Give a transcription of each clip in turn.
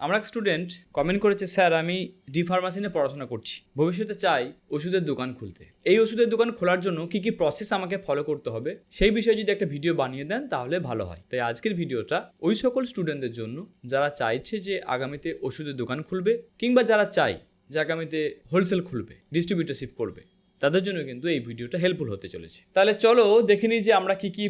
আমরা এক student comment করেছে, স্যার, আমি ডি ফার্মাসি নিয়ে পড়াশোনা করছি। ভবিষ্যতে চাই ওষুধের দোকান খুলতে। এই ওষুধের দোকান খোলার জন্য কি কি প্রসেস আমাকে ফলো করতে হবে? সেই বিষয়ে যদি একটা ভিডিও বানিয়ে দেন, তাহলে ভালো হয়। তাই আজকের ভিডিওটা ওই সকল স্টুডেন্টদের জন্য, যারা চাইছে যে আগামীতে ওষুধের দোকান খুলবে, কিংবা যারা চাই যে আগামীতে হোলসেল খুলবে ডিস্ট্রিবিউটারশিপ করবে, তাদের জন্য কিন্তু এই ভিডিওটা হেল্পফুল হতে চলেছে। তাহলে চলো দেখে নিই যে আমরা কি কি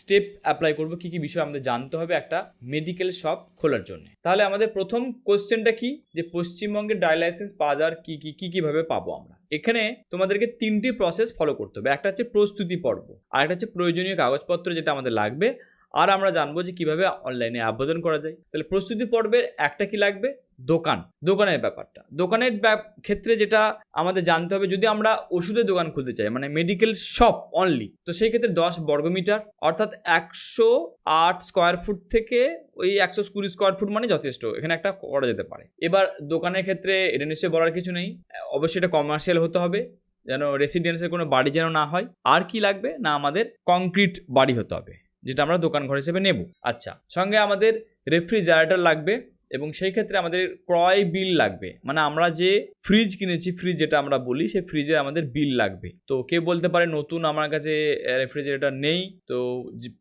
স্টেপ অ্যাপ্লাই করব, কি কি বিষয় আমাদের জানতে হবে একটা মেডিকেল শপ খোলার জন্য। তাহলে আমাদের প্রথম কোশ্চেনটা কি? যে পশ্চিমবঙ্গের ডাই লাইসেন্স পাওয়া কি কি কি, কীভাবে পাবো আমরা? এখানে তোমাদেরকে তিনটি প্রসেস ফলো করতে হবে। একটা হচ্ছে প্রস্তুতি পর্ব, আর একটা হচ্ছে প্রয়োজনীয় কাগজপত্র যেটা আমাদের লাগবে। আর আমরা জানব যে কীভাবে অনলাইনে আবেদন করা যায়। তাহলে প্রস্তুতি পর্বের একটা কি লাগবে? দোকান, দোকানের ব্যাপারটা। দোকানের ক্ষেত্রে যেটা আমাদের জানতে হবে, যদি আমরা ওষুধের দোকান খুলতে চাই মানে মেডিকেল শপ অনলি তো সেই ক্ষেত্রে দশ বর্গমিটার অর্থাৎ একশো আট স্কোয়ার ফুট থেকে ওই একশো কুড়ি স্কোয়ার ফুট মানে যথেষ্ট, এখানে একটা করা যেতে পারে। এবার দোকানের ক্ষেত্রে এটা নিশ্চয়ই বলার কিছু নেই, অবশ্যই এটা কমার্শিয়াল হতে হবে, যেন রেসিডেন্সের কোনো বাড়ি যেন না হয়। আর কি লাগবে? না, আমাদের কংক্রিট বাড়ি হতে হবে, যেটা আমরা দোকান ঘর হিসেবে নেব। আচ্ছা সঙ্গে আমাদের রেফ্রিজারেটর লাগবে এবং সেই ক্ষেত্রে আমাদের ক্রয় বিল লাগবে। মানে আমরা যে ফ্রিজ কিনেছি ফ্রিজ যেটা আমরা বলি, সেই ফ্রিজে আমাদের বিল লাগবে। তো কে বলতে পারে নতুন আমার কাছে রেফ্রিজারেটর নেই, তো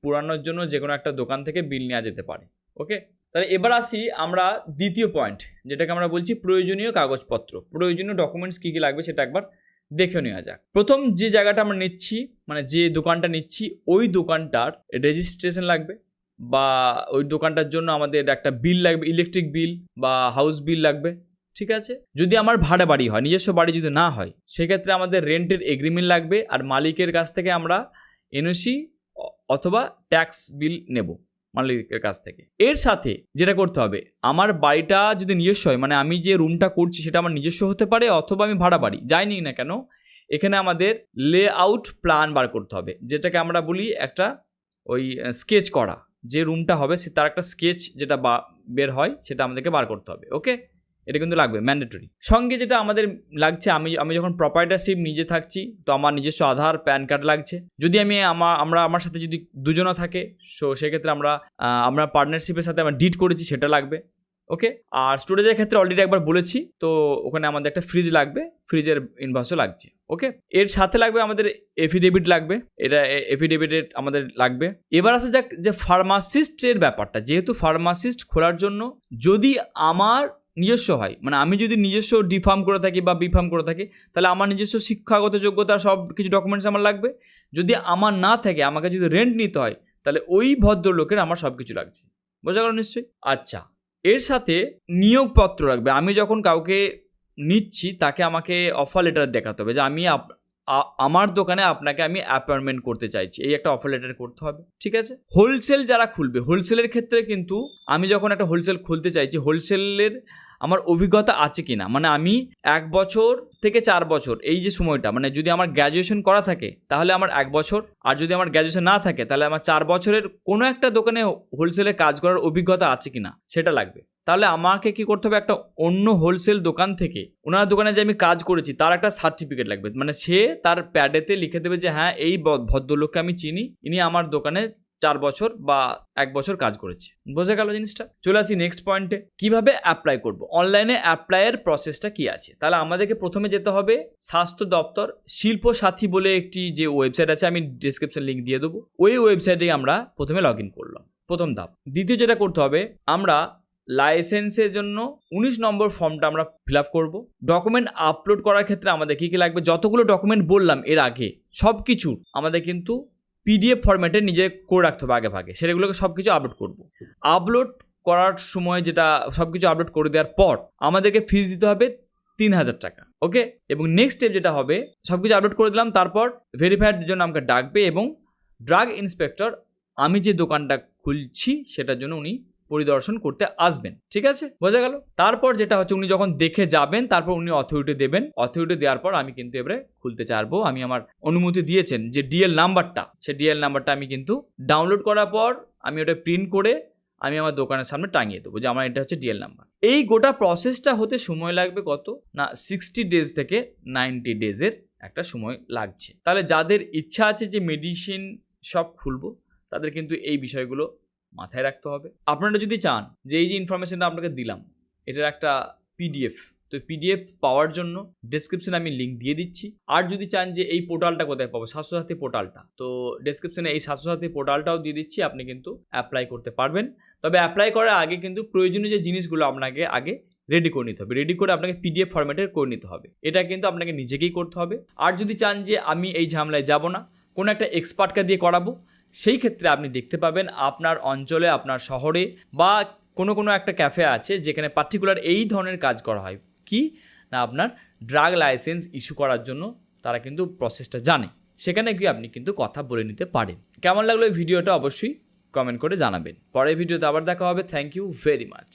পুরানোর জন্য যে কোনো একটা দোকান থেকে বিল নেওয়া যেতে পারে। ওকে? তাহলে এবার আসি আমরা দ্বিতীয় পয়েন্ট যেটাকে আমরা বলছি প্রয়োজনীয় কাগজপত্র। প্রয়োজনীয় ডকুমেন্টস কী কী লাগবে সেটা একবার দেখে নেওয়া যাক। প্রথম যে জায়গাটা আমরা নিচ্ছি মানে যে দোকানটা নিচ্ছি, ওই দোকানটার রেজিস্ট্রেশন লাগবে। বা ওই দোকানটার জন্য আমাদের একটা বিল লাগবে ইলেকট্রিক বিল বা হাউস বিল লাগবে, ঠিক আছে? যদি আমার ভাড়া বাড়ি হয়, নিজস্ব বাড়ি যদি না হয়, সেক্ষেত্রে আমাদের রেন্টের এগ্রিমেন্ট লাগবে আর মালিকের কাছ থেকে আমরা এনওসি অথবা ট্যাক্স বিল নেব মালিকের কাছ থেকে। এর সাথে যেটা করতে হবে, আমার বাড়িটা যদি নিজস্ব হয় মানে আমি যে রুমটা করছি সেটা আমার নিজস্ব হতে পারে অথবা আমি ভাড়া বাড়ি, যাই নিই না কেন, এখানে আমাদের লে আউট প্ল্যান বার করতে হবে, যেটাকে আমরা বলি একটা ওই স্কেচ করা। যে রুমটা হবে সে তার একটা স্কেচ যেটা বা, বের হয় সেটা আমাদেরকে বার করতে হবে, ওকে? এটা কিন্তু লাগবে, ম্যান্ডেটরি। সঙ্গে যেটা আমাদের লাগছে, আমি আমি যখন প্রপার্টারশিপ নিজে থাকছি, তো আমার নিজস্ব আধার, প্যান কার্ড লাগছে। যদি আমি আমার আমরা, আমার সাথে যদি দুজনা থাকে, সো সেক্ষেত্রে আমরা আমরা পার্টনারশিপের সাথে আমরা ডিট করেছি, সেটা লাগবে। ওকে? আর স্টোরেজের ক্ষেত্রে অলরেডি একবার বলেছি, তো ওখানে আমাদের একটা ফ্রিজ লাগবে ফ্রিজের ইনভার্সও লাগছে, ওকে? এর সাথে লাগবে আমাদের এফিডেভিট লাগবে, এটা এফিডেভিটের আমাদের লাগবে। এবার আসা যাক যে ফার্মাসিস্টের ব্যাপারটা, যেহেতু ফার্মাসিস্ট খোলার জন্য যদি আমার নিজস্ব হয় মানে আমি যদি নিজস্ব ডিফার্ম করে থাকি বা বিফার্ম করে থাকি, তাহলে আমার নিজস্ব শিক্ষাগত যোগ্যতা, সব কিছু ডকুমেন্টস আমার লাগবে। যদি আমার না থাকে, আমাকে যদি রেন্ট নিতে হয়, তাহলে ওই ভদ্রলোকের আমার সব কিছু লাগছে। বোঝা গেল নিশ্চয়ই? আচ্ছা এর সাথে নিয়োগপত্র রাখবে। আমি যখন কাউকে নিচ্ছি, তাকে আমাকে অফার লেটার দেখাতে হবে যে, আমি আমার দোকানে আপনাকে আমি অ্যাপয়েন্টমেন্ট করতে চাইছি। এই একটা অফার লেটার করতে হবে, ঠিক আছে? হোলসেল যারা খুলবে হোলসেলের ক্ষেত্রে কিন্তু আমি যখন একটা হোলসেল খুলতে চাইছি হোলসেলের আমার অভিজ্ঞতা আছে কিনা? মানে আমি এক বছর থেকে চার বছর এই যে সময়টা মানে যদি আমার গ্র্যাজুয়েশন করা থাকে, তাহলে আমার এক বছর। আর যদি আমার গ্র্যাজুয়েশন না থাকে, তাহলে আমার চার বছরের কোনো একটা দোকানে হোলসেলে কাজ করার অভিজ্ঞতা আছে কিনা? সেটা লাগবে। তাহলে আমাকে কি করতে হবে? একটা অন্য হোলসেল দোকান থেকে, ওনার দোকানে যে আমি কাজ করেছি, তার একটা সার্টিফিকেট লাগবে। মানে সে তার প্যাডেতে লিখে দেবে যে হ্যাঁ এই ভদ্রলোককে আমি চিনি। ইনি আমার দোকানে চার বছর বা এক বছর কাজ করেছে। বোঝা গেল জিনিসটা? চলে আসি নেক্সট পয়েন্টে কীভাবে অ্যাপ্লাই করব? অনলাইনে অ্যাপ্লাইয়ের প্রসেসটা কি আছে? তাহলে আমাদেরকে প্রথমে যেতে হবে স্বাস্থ্য দপ্তর শিল্প সাথী বলে একটি যে ওয়েবসাইট আছে, আমি ডিসক্রিপশন লিঙ্ক দিয়ে দেবো। ওই ওয়েবসাইটে আমরা প্রথমে লগ ইন করলাম। প্রথম ধাপ। দ্বিতীয় যেটা করতে হবে, আমরা লাইসেন্সের জন্য উনিশ নম্বর ফর্মটা আমরা ফিল আপ করব। ডকুমেন্ট আপলোড করার ক্ষেত্রে আমাদের কী কী লাগবে? যতগুলো ডকুমেন্ট বললাম এর আগে সব কিছুর আমাদের কিন্তু পিডিএফ ফরম্যাটে নিজে করে রাখতে হবে আগে ভাগে। সেগুলোকে সব কিছু আপলোড করব। আপলোড করার সময় যেটা সব কিছু আপলোড করে দেওয়ার পর আমাদেরকে ফিজ দিতে হবে তিন হাজার টাকা ওকে এবং নেক্সট স্টেপ যেটা হবে সব কিছু আপলোড করে দিলাম, তারপর ভেরিফাইয়ের জন্য আমাকে ডাকবে এবং ড্রাগ ইন্সপেক্টর আমি যে দোকানটা খুলছি সেটার জন্য উনি পরিদর্শন করতে আসবেন, ঠিক আছে? বোঝা গেল? তারপর যেটা হচ্ছে, উনি যখন দেখে যাবেন, তারপর উনি অথরিটি দেবেন। অথরিটি দেওয়ার পর আমি কিন্তু এবারে খুলতে চাইব। আমি আমার অনুমতি দিয়েছেন যে ডিএল নাম্বারটা, সে ডিএল নাম্বারটা আমি কিন্তু ডাউনলোড করার পর আমি ওটা প্রিন্ট করে আমি আমার দোকানের সামনে টাঙিয়ে দেবো যে আমার এটা হচ্ছে ডিএল নাম্বার। এই গোটা প্রসেসটা হতে সময় লাগবে কত? না সিক্সটি ডেজ থেকে নাইনটি ডেজের একটা সময় লাগছে। তাহলে যাদের ইচ্ছা আছে যে মেডিসিন শপ খুলবো, তাদের কিন্তু এই বিষয়গুলো মাথায় রাখতে হবে। আপনারা যদি চান যে এই যে ইনফরমেশনটা আপনাকে দিলাম, এটার একটা পিডিএফ তো পিডিএফ পাওয়ার জন্য ডেসক্রিপশনে আমি লিঙ্ক দিয়ে দিচ্ছি। আর যদি চান যে এই পোর্টালটা কোথায় পাবো, স্বাস্থ্যসাথী পোর্টালটা তো ডেসক্রিপশনে এই স্বাস্থ্যসাথী পোর্টালটাও দিয়ে দিচ্ছি, আপনি কিন্তু অ্যাপ্লাই করতে পারবেন। তবে অ্যাপ্লাই করার আগে কিন্তু প্রয়োজনীয় যে জিনিসগুলো আপনাকে আগে রেডি করে নিতে হবে রেডি করে আপনাকে পিডিএফ ফরম্যাটে করে নিতে হবে। এটা কিন্তু আপনাকে নিজেকেই করতে হবে। আর যদি চান যে আমি এই ঝামেলায় যাব না, কোনো একটা এক্সপার্টকে দিয়ে করাবো সেই ক্ষেত্রে আপনি দেখতে পাবেন আপনার অঞ্চলে, আপনার শহরে বা কোনো কোনো একটা ক্যাফে আছে যেখানে পার্টিকুলার এই ধরনের কাজ করা হয়। কি? না, আপনার ড্রাগ লাইসেন্স ইস্যু করার জন্য তারা কিন্তু প্রসেসটা জানে। সেখানে গিয়ে আপনি কিন্তু কথা বলে নিতে পারেন। কেমন লাগল এই ভিডিওটা অবশ্যই কমেন্ট করে জানাবেন। পরের ভিডিওতে আবার দেখা হবে। Thank you very much